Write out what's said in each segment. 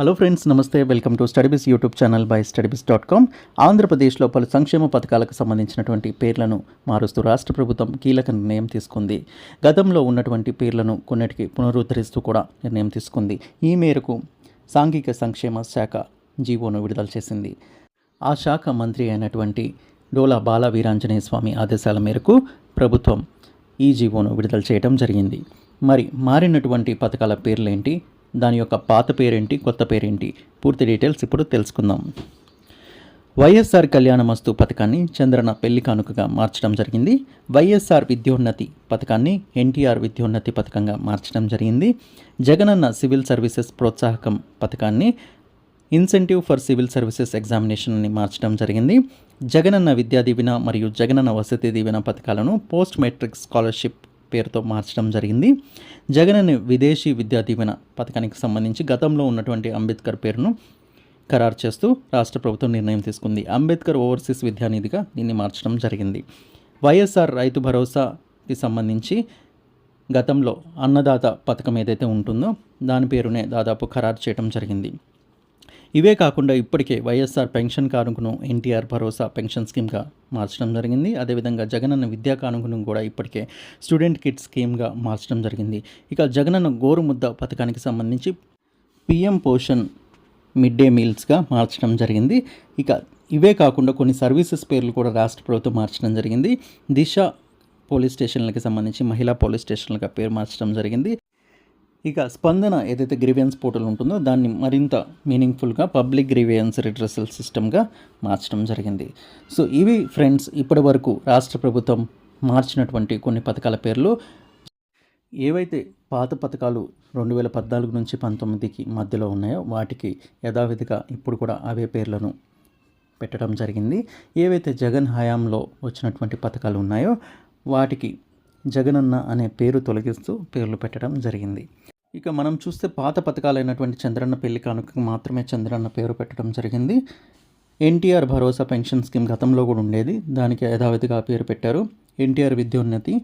Hello friends నమస్తే. Welcome to Studybiz YouTube channel by Studybiz dot com ఆంధ్రప్రదేశ్లో పలు సంక్షేమ పథకాలకు సంబంధించినటువంటి పేర్లను మారుస్తూ రాష్ట్ర ప్రభుత్వం కీలక నిర్ణయం తీసుకుంది. గతంలో ఉన్నటువంటి పేర్లను కొన్నిటికి పునరుద్ధరిస్తూ కూడా నిర్ణయం తీసుకుంది. ఈ మేరకు సాంఘిక సంక్షేమ శాఖ జీవోను విడుదల చేసింది. ఆ శాఖ మంత్రి అయినటువంటి డోలా బాల వీరాంజనేయ స్వామి ఆదేశాల మేరకు ప్రభుత్వం ఈ జీవోను విడుదల చేయడం జరిగింది. మరి మారినటువంటి పథకాల పేర్లేంటి దాని యొక్క పాత పేరేంటి కొత్త పేరేంటి పూర్తి డీటెయిల్స్ ఇప్పుడు తెలుసుకుందాం. వైఎస్ఆర్ కళ్యాణమస్తు పథకాన్ని చంద్రన పెళ్ళి కానుకగా మార్చడం జరిగింది. వైఎస్ఆర్ విద్యోన్నతి పథకాన్ని ఎన్టీఆర్ విద్యోన్నతి పథకంగా మార్చడం జరిగింది. జగనన్న సివిల్ సర్వీసెస్ ప్రోత్సాహకం పథకాన్ని ఇన్సెంటివ్ ఫర్ సివిల్ సర్వీసెస్ ఎగ్జామినేషన్ని మార్చడం జరిగింది. జగనన్న విద్యా దీవెన మరియు జగనన్న వసతి దీవెన పథకాలను పోస్ట్ మెట్రిక్ స్కాలర్షిప్ పేరుతో మార్చడం జరిగింది. జగనన్న విదేశీ విద్యా దీవెన పథకానికి సంబంధించి గతంలో ఉన్నటువంటి అంబేద్కర్ పేరును ఖరారు చేస్తూ రాష్ట్ర ప్రభుత్వం నిర్ణయం తీసుకుంది. అంబేద్కర్ ఓవర్సీస్ విద్యానిధిగా దీన్ని మార్చడం జరిగింది. వైఎస్ఆర్ రైతు భరోసాకి సంబంధించి గతంలో అన్నదాత పథకం ఏదైతే ఉంటుందో దాని పేరునే దాదాపు ఖరారు చేయడం జరిగింది. ఇవే కాకుండా ఇప్పటికే వైఎస్ఆర్ పెన్షన్ కానుకను ఎన్టీఆర్ భరోసా పెన్షన్ స్కీమ్గా మార్చడం జరిగింది. అదేవిధంగా జగనన్న విద్యా కానుకను కూడా ఇప్పటికే స్టూడెంట్ కిట్ స్కీమ్గా మార్చడం జరిగింది. ఇక జగనన్న గోరుముద్ద పథకానికి సంబంధించి పిఎం పోషన్ మిడ్ డే మీల్స్గా మార్చడం జరిగింది. ఇక ఇవే కాకుండా కొన్ని సర్వీసెస్ పేర్లు కూడా రాష్ట్ర ప్రభుత్వం మార్చడం జరిగింది. దిశ పోలీస్ స్టేషన్లకి సంబంధించి మహిళా పోలీస్ స్టేషన్లుగా పేరు మార్చడం జరిగింది. ఇక స్పందన ఏదైతే గ్రీవియన్స్ పోర్టల్ ఉంటుందో దాన్ని మరింత మీనింగ్ఫుల్గా పబ్లిక్ గ్రీవియన్స్ రిడ్రసల్ సిస్టమ్గా మార్చడం జరిగింది. సో ఇవి ఫ్రెండ్స్ ఇప్పటి వరకు రాష్ట్ర ప్రభుత్వం మార్చినటువంటి కొన్ని పథకాల పేర్లు. ఏవైతే పాత పథకాలు రెండు వేల పద్నాలుగు నుంచి పంతొమ్మిదికి మధ్యలో ఉన్నాయో వాటికి యథావిధిగా ఇప్పుడు కూడా అవే పేర్లను పెట్టడం జరిగింది. ఏవైతే జగన్ హయాంలో వచ్చినటువంటి పథకాలు ఉన్నాయో వాటికి జగనన్న అనే పేరు తొలగిస్తూ పేర్లు పెట్టడం జరిగింది. ఇక మనం చూస్తే పాత పథకాలైనటువంటి చంద్రన్న పెళ్ళి కానుకకు మాత్రమే చంద్రన్న పేరు పెట్టడం జరిగింది. ఎన్టీఆర్ భరోసా పెన్షన్ స్కీమ్ గతంలో కూడా ఉండేది. దానికి యథావిధిగా పేరు పెట్టారు. ఎన్టీఆర్ విద్యోన్నతి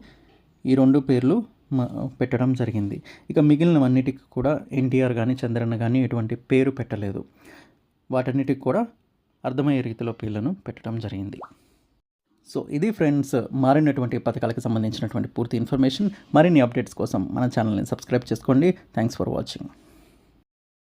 ఈ రెండు పేర్లు పెట్టడం జరిగింది. ఇక మిగిలినవన్నిటికి కూడా ఎన్టీఆర్ కానీ చంద్రన్న కానీ ఎటువంటి పేరు పెట్టలేదు. వాటన్నిటికి కూడా అర్థమయ్యే రీతిలో పేర్లను పెట్టడం జరిగింది. సో ఇది ఫ్రెండ్స్ మారినటువంటి పథకాలకు సంబంధించినటువంటి పూర్తి ఇన్ఫర్మేషన్. మరిన్ని అప్డేట్స్ కోసం మన ఛానల్ని సబ్స్క్రైబ్ చేసుకోండి. Thanks for watching